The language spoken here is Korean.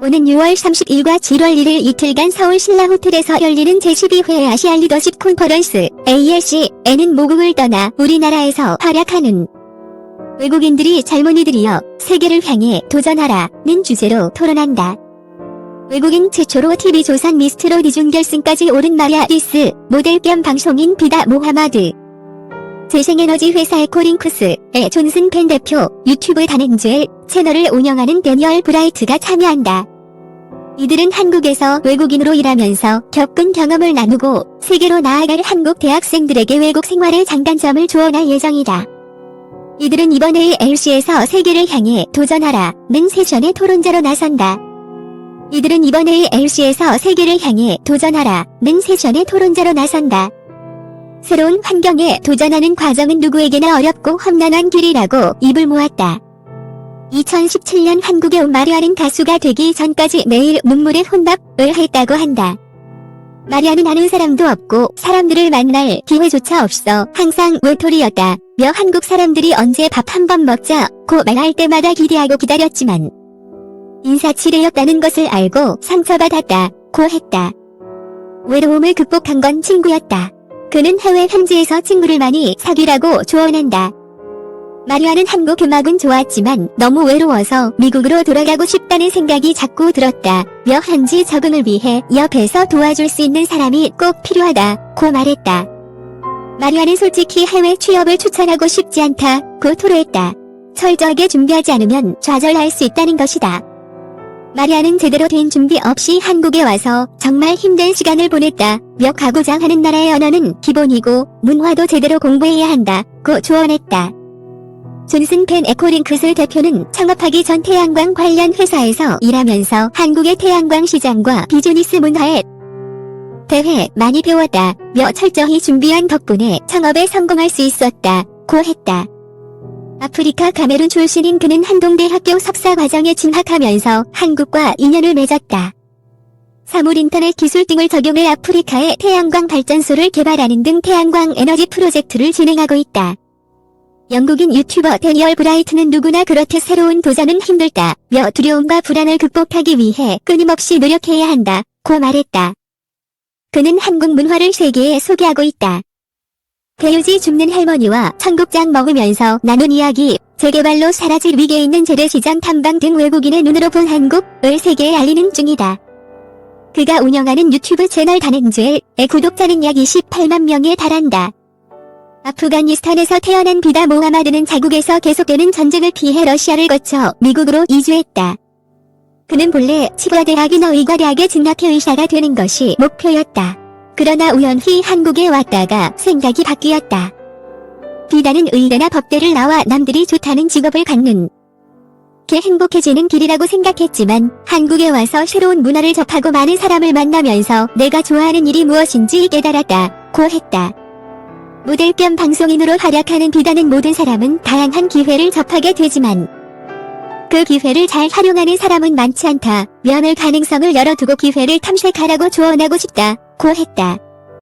오는 6월 30일과 7월 1일 이틀간 서울 신라 호텔에서 열리는 제12회 아시아 리더십 콘퍼런스 ASC에는 모국을 떠나 우리나라에서 활약하는 외국인들이 젊은이들이여 세계를 향해 도전하라는 주제로 토론한다. 외국인 최초로 TV조선 미스트롯 이준결승까지 오른 마리아 리스 모델 겸 방송인 비다 모하마드 재생에너지 회사 에코링크스의 존슨 팬 대표 유튜브 단행젤 채널을 운영하는 데니얼 브라이트가 참여한다. 이들은 한국에서 외국인으로 일하면서 겪은 경험을 나누고 세계로 나아갈 한국 대학생들에게 외국 생활의 장단점을 조언할 예정이다. 이들은 이번 ALC에서 세계를 향해 도전하라는 세션의 토론자로 나선다. 이들은 이번 ALC에서 세계를 향해 도전하라는 세션의 토론자로 나선다. 새로운 환경에 도전하는 과정은 누구에게나 어렵고 험난한 길이라고 입을 모았다. 2017년 한국에 온 마리아는 가수가 되기 전까지 매일 눈물의 혼밥을 했다고 한다. 마리아는 아는 사람도 없고 사람들을 만날 기회조차 없어 항상 외톨이였다. 며 한국 사람들이 언제 밥 한 번 먹자고 말할 때마다 기대하고 기다렸지만 인사치레였다는 것을 알고 상처받았다 고 했다. 외로움을 극복한 건 친구였다. 그는 해외 현지에서 친구를 많이 사귀라고 조언한다. 마리아는 한국 음악은 좋았지만 너무 외로워서 미국으로 돌아가고 싶다는 생각이 자꾸 들었다. 며 현지 적응을 위해 옆에서 도와줄 수 있는 사람이 꼭 필요하다 고 말했다. 마리아는 솔직히 해외 취업을 추천하고 싶지 않다 고 토로했다. 철저하게 준비하지 않으면 좌절할 수 있다는 것이다. 마리아는 제대로 된 준비 없이 한국에 와서 정말 힘든 시간을 보냈다. 며 가고자 하는 나라의 언어는 기본이고 문화도 제대로 공부해야 한다 고 조언했다. 존슨 펜 에코링크스 대표는 창업하기 전 태양광 관련 회사에서 일하면서 한국의 태양광 시장과 비즈니스 문화에 대해 많이 배웠다. 며 철저히 준비한 덕분에 창업에 성공할 수 있었다 고 했다. 아프리카 카메룬 출신인 그는 한동대학교 석사 과정에 진학하면서 한국과 인연을 맺었다. 사물 인터넷 기술 등을 적용해 아프리카의 태양광 발전소를 개발하는 등 태양광 에너지 프로젝트를 진행하고 있다. 영국인 유튜버 데니얼 브라이트는 누구나 그렇듯 새로운 도전은 힘들다. 며 두려움과 불안을 극복하기 위해 끊임없이 노력해야 한다. 고 말했다. 그는 한국 문화를 세계에 소개하고 있다. 대유지 줍는 할머니와 청국장 먹으면서 나눈 이야기, 재개발로 사라질 위기에 있는 재래시장 탐방 등 외국인의 눈으로 본 한국을 세계에 알리는 중이다. 그가 운영하는 유튜브 채널 단행제의 구독자는 약 28만 명에 달한다. 아프가니스탄에서 태어난 비다 모하마드는 자국에서 계속되는 전쟁을 피해 러시아를 거쳐 미국으로 이주했다. 그는 본래 치과대학인 의과대학에 진학해 의사가 되는 것이 목표였다. 그러나 우연히 한국에 왔다가 생각이 바뀌었다. 비다는 의대나 법대를 나와 남들이 좋다는 직업을 갖는 게 행복해지는 길이라고 생각했지만 한국에 와서 새로운 문화를 접하고 많은 사람을 만나면서 내가 좋아하는 일이 무엇인지 깨달았다 고 했다. 모델 겸 방송인으로 활약하는 비다는 모든 사람은 다양한 기회를 접하게 되지만 그 기회를 잘 활용하는 사람은 많지 않다. 면을 가능성을 열어두고 기회를 탐색하라고 조언하고 싶다. 고 했다.